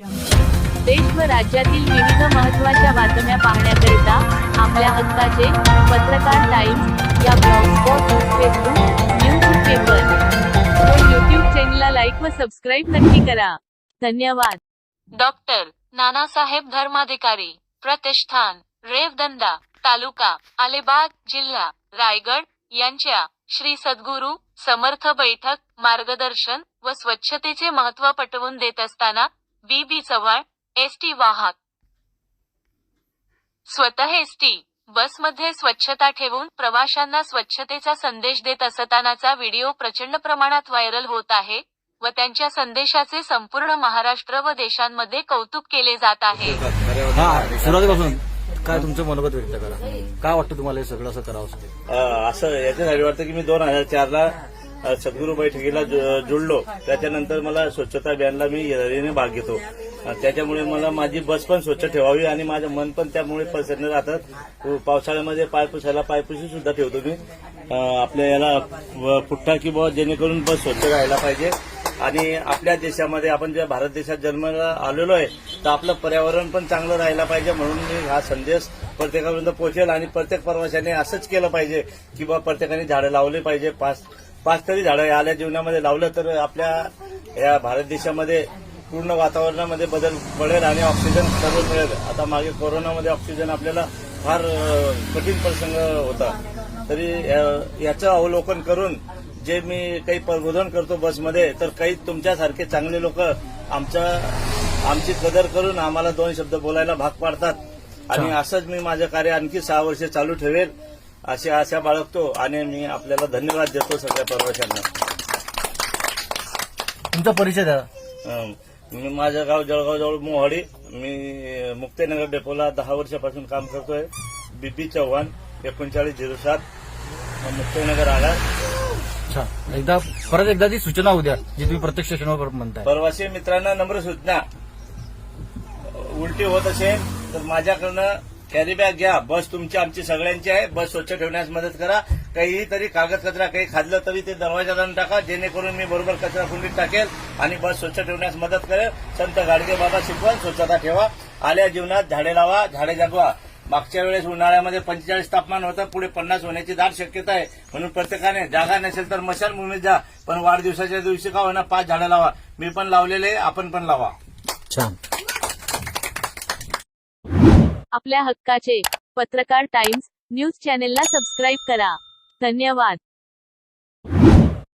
देश व राज्यातील विविध महत्त्वाच्या बातम्या पाहण्याकरिता आपल्या हक्काचे पत्रकार टाइम्स या ब्लॉगस्पॉट फेसबुक न्यूज पेपर. व चॅनलला लाईक व सबस्क्राईब नक्की करा. धन्यवाद. डॉक्टर नानासाहेब धर्माधिकारी प्रतिष्ठान रेवदंडा तालुका अलिबाग जिल्हा रायगड यांच्या श्री सद्गुरू समर्थ बैठक मार्गदर्शन व स्वच्छतेचे महत्त्व पटवून देत असताना B B Chavan S T वाहक स्वतः एस टी बसमध्ये स्वच्छता ठेवून प्रवाशांना स्वच्छतेचा संदेश देत असतानाचा व्हिडिओ प्रचंड प्रमाणात व्हायरल होत आहे व त्यांच्या संदेशाचे संपूर्ण महाराष्ट्र व देशांमध्ये कौतुक केले जात आहे. हा सुरुवातीपासून काय तुमचं मनोगत व्यक्त करा. काय वाटतं तुम्हाला हे सगळं असं करावं असं? अ, असं याच्यासाठी वाटतं की मी दोन हजार चारला अ, सद्गुरू बैठकीला जु- जुळलो. त्याच्यानंतर मला स्वच्छता अभियानला मी येणे भाग घेतो. त्याच्यामुळे मला माझी बस पण स्वच्छ ठेवावी आणि माझं मन पण त्यामुळे प्रसन्न राहतात. पावसाळ्यामध्ये पाय पुसायला पायपुशी सुद्धा ठेवतो मी. आपल्या याला व- पुठ्ठा की बुवा जेणेकरून बस स्वच्छ राहायला पाहिजे. आणि आपल्या देशामध्ये आपण ज्या भारत देशात जन्माला आलेलो आहे तर आपलं पर्यावरण पण चांगलं राहायला पाहिजे म्हणून मी हा संदेश प्रत्येकापर्यंत पोहोचेल. आणि प्रत्येक प्रवाशाने असंच केलं पाहिजे की बा प्रत्येकाने झाडं लावले पाहिजे. पाच पाच तरी झाडं आल्या जीवनामध्ये लावलं तर आपल्या या भारत देशामध्ये पूर्ण वातावरणामध्ये बदल पडेल आणि ऑक्सिजन सर्व मिळेल. आता मागे कोरोनामध्ये ऑक्सिजन आपल्याला फार कठीण प्रसंग होता. तरी याचं अवलोकन करून जे मी काही प्रबोधन करतो बसमध्ये तर काही तुमच्यासारखे चांगले लोक आमच्या आमची कदर करून आम्हाला दोन शब्द बोलायला भाग पाडतात. आणि असंच मी माझं कार्य आणखी सहा वर्ष चालू ठेवेल. अशी आशा बाळगतो आणि मी आपल्याला धन्यवाद देतो सगळ्या प्रवाशांना. तुमचा परिचय द्या. मी माझं गाव जळगाव जवळ मोहाडी. मी मुक्ताईनगर डेपोला दहा वर्षापासून काम करतोय. बीपी चव्हाण एकोणचाळीस झिरो सात. मुक्ताईनगर आला. अच्छा. एकदा परत एकदा ती सूचना उद्या जी तुम्ही प्रत्येक स्टेशनवर म्हणताय. प्रवासी मित्रांना नम्र सूचना. उलटी होत असेल तर माझ्याकडनं कॅरी बॅग घ्या बस तुमची आमची सगळ्यांची आहे बस स्वच्छ ठेवण्यास मदत करा. काही तरी कागद कचरा काही खाल्लं तरी ते दरवाजाला टाका जेणेकरून मी बरोबर कचरा कुंडीत टाकेल आणि बस स्वच्छ ठेवण्यास मदत करेल. संत गाडगे बाबा शिकवण स्वच्छता ठेवा. आल्या जीवनात झाडे लावा झाडे जगवा. मागच्या वेळेस उन्हाळ्यामध्ये पंचेचाळीस तापमान होतं पुढे पन्नास होण्याची दाट शक्यता आहे. म्हणून प्रत्येकाने जागा नसेल तर मशाल मशानभूमीत जा पण वाढदिवसाच्या दिवशी का होणार पाच झाडं लावा. मी पण लावलेले आपण पण लावा. छान. आपल्या हक्काचे. पत्रकार टाइम्स न्यूज चॅनेलला सबस्क्राईब करा. धन्यवाद.